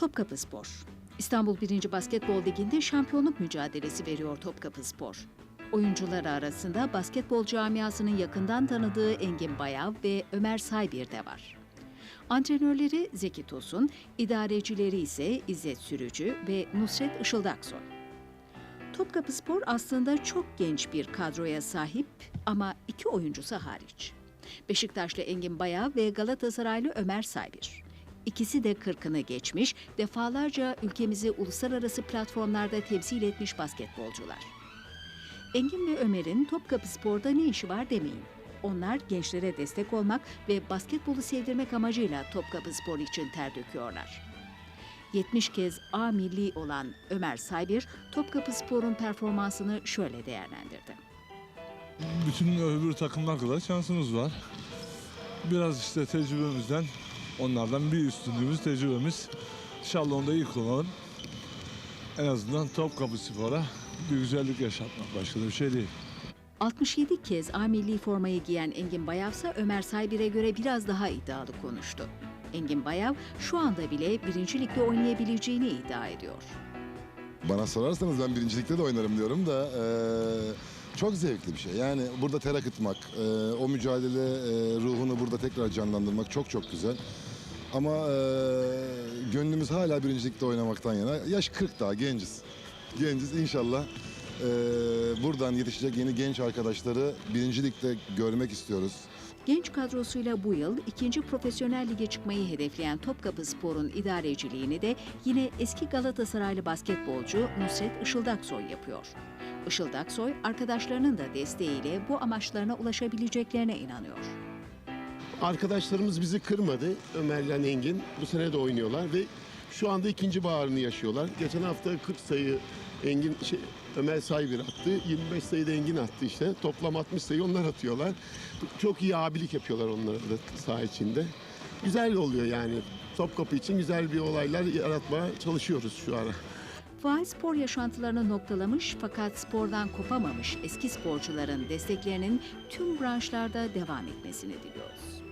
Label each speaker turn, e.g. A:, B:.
A: Topkapı Spor. İstanbul 1. Basketbol Ligi'nde şampiyonluk mücadelesi veriyor Topkapı Spor. Oyuncuları arasında basketbol camiasının yakından tanıdığı Engin Bayav ve Ömer Saybir de var. Antrenörleri Zeki Tosun, idarecileri ise İzzet Sürücü ve Nusret Işıldaksoy. Topkapı Spor aslında çok genç bir kadroya sahip ama iki oyuncusu hariç. Beşiktaşlı Engin Bayav ve Galatasaraylı Ömer Saybir. İkisi de kırkını geçmiş, defalarca ülkemizi uluslararası platformlarda temsil etmiş basketbolcular. Engin ve Ömer'in Topkapı Spor'da ne işi var demeyin. Onlar gençlere destek olmak ve basketbolu sevdirmek amacıyla Topkapı Spor için ter döküyorlar. 70 kez A milli olan Ömer Saybir, Topkapı Spor'un performansını şöyle değerlendirdi.
B: Bütün öbür takımlar kadar şansımız var. Biraz işte tecrübemizden, onlardan bir üstünlüğümüz, tecrübemiz. İnşallah onda iyi kullanalım. En azından Topkapı Spor'a bir güzellik yaşatmak başka da bir şey değil.
A: 67 kez A milli formayı giyen Engin Bayav ise Ömer Saybir'e göre biraz daha iddialı konuştu. Engin Bayav şu anda bile birinci ligde oynayabileceğini iddia ediyor.
C: Bana sorarsanız ben birincilikte de oynarım diyorum da eee, çok zevkli bir şey. Yani burada ter akıtmak, eee, o mücadele eee, ruhunu burada tekrar canlandırmak çok çok güzel. Ama eee, gönlümüz hala birincilikte oynamaktan yana. Yaş 40 daha genciz. Genciz inşallah. Eee, buradan yetişecek yeni genç arkadaşları birincilikte görmek istiyoruz.
A: Genç kadrosuyla bu yıl ikinci profesyonel lige çıkmayı hedefleyen Topkapı Spor'un idareciliğini de yine eski Galatasaraylı basketbolcu Nusret Işıldaksoy yapıyor. Işıldaksoy arkadaşlarının da desteğiyle bu amaçlarına ulaşabileceklerine inanıyor.
D: Arkadaşlarımız bizi kırmadı. Ömer'le Engin bu sene de oynuyorlar ve şu anda ikinci baharını yaşıyorlar. Geçen hafta 40 sayı Engin şey, Ömer Saygır attı. 25 sayı da Engin attı işte. Toplam 60 sayı onlar atıyorlar. Çok iyi abilik yapıyorlar onlara da saha içinde. Güzel oluyor yani. Topkapı için güzel bir olaylar yaratmaya çalışıyoruz şu ara.
A: Faal spor yaşantılarını noktalamış fakat spordan kopamamış eski sporcuların desteklerinin tüm branşlarda devam etmesini diliyoruz.